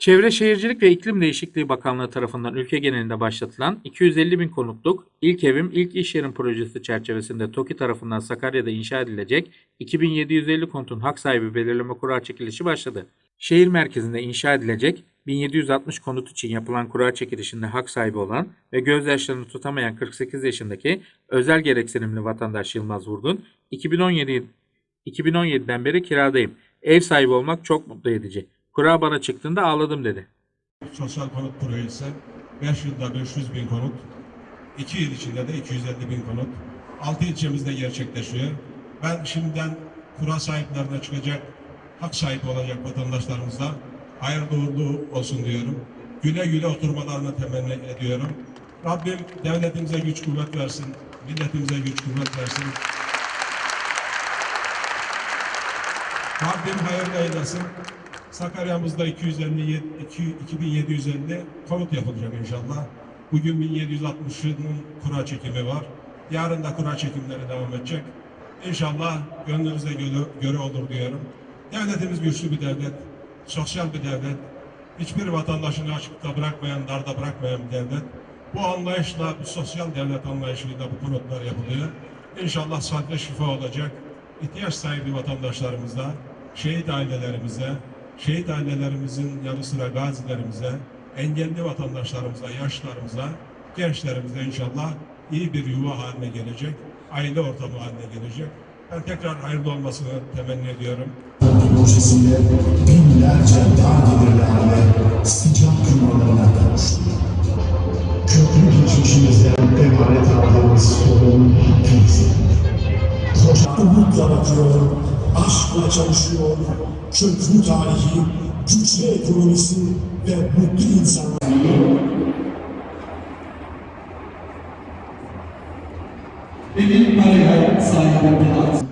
Çevre Şehircilik ve İklim Değişikliği Bakanlığı tarafından ülke genelinde başlatılan 250 bin konutluk İlk Evim İlk İş Yerim projesi çerçevesinde TOKİ tarafından Sakarya'da inşa edilecek 2750 konutun hak sahibi belirleme kura çekilişi başladı. Şehir merkezinde inşa edilecek 1760 konut için yapılan kura çekilişinde hak sahibi olan ve gözyaşlarını tutamayan 48 yaşındaki özel gereksinimli vatandaş Yılmaz Vurgun, 2017 2017'den beri kiradayım. Ev sahibi olmak çok mutlu edici. Kura bana çıktığında ağladım dedi. Sosyal konut projesi 5 yılda 500 bin konut, 2 yıl içinde de 250 bin konut. 6 ilçemizde gerçekleşiyor. Ben şimdiden kura sahiplerine çıkacak, hak sahibi olacak vatandaşlarımıza hayırlı uğurlu olsun diyorum. Güle güle oturmalarını temenni ediyorum. Rabbim devletimize güç kuvvet versin, milletimize güç kuvvet versin. Rabbim hayırlı eylesin. Sakarya'mızda 250, 2750 konut yapılacak inşallah. Bugün 1760'ının kura çekimi var. Yarın da kura çekimleri devam edecek. İnşallah gönlünüze göre, göre olur diyorum. Devletimiz güçlü bir devlet, sosyal bir devlet. Hiçbir vatandaşını açıkta bırakmayan, darda bırakmayan bir devlet. Bu anlayışla, bu sosyal devlet anlayışıyla bu konutlar yapılıyor. İnşallah sadece şifa olacak. İhtiyaç sahibi vatandaşlarımıza, şehit ailelerimize, şehit ailelerimizin yanı sıra gazilerimize, engelli vatandaşlarımıza, yaşlarımıza, gençlerimize inşallah iyi bir yuva haline gelecek, aile ortamı haline gelecek. Ben tekrar hayırlı olmasını temenni ediyorum. projesinde binlerce dar gelirlerle sıcak yuvalarına kavuştu. Köklü geçmişimizden emanet aldığımız teyze. Proje umutla bakıyor, aşkla çalışıyor, köklü tarihi, güçlü ekonomisi ve mutlu insanlar. Benim paraya sahibim Polat.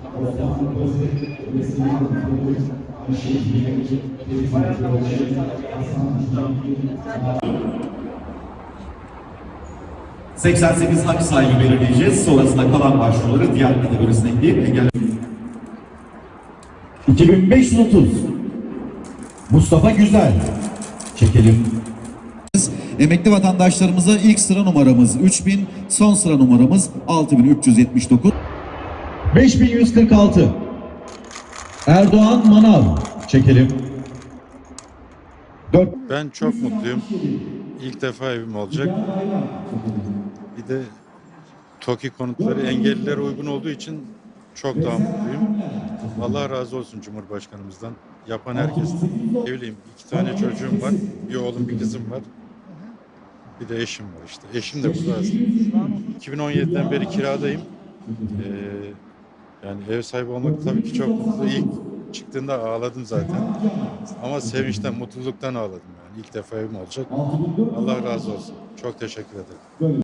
...88 hak sahibi belirleyeceğiz. Sonrasında kalan başvuruları diğer kategorisine ekleyip engel... 2530 Mustafa Güzel Çekelim. Emekli vatandaşlarımıza ilk sıra numaramız 3000, son sıra numaramız 6379. 5146 Erdoğan Manav çekelim. 4 Ben çok mutluyum. İlk defa evim olacak. Bir de TOKİ konutları engellilere uygun olduğu için çok daha mutluyum. Allah razı olsun Cumhurbaşkanımızdan. Yapan herkesten. Evliyim. İki tane çocuğum var. Bir oğlum bir kızım var. Bir de eşim var işte. Eşim de burada aslında. 2017'den beri kiradayım. Ee, yani ev sahibi olmak tabii ki çok mutlu. İlk çıktığında ağladım zaten. Ama sevinçten, mutluluktan ağladım yani. İlk defa evim olacak. Allah razı olsun. Çok teşekkür ederim.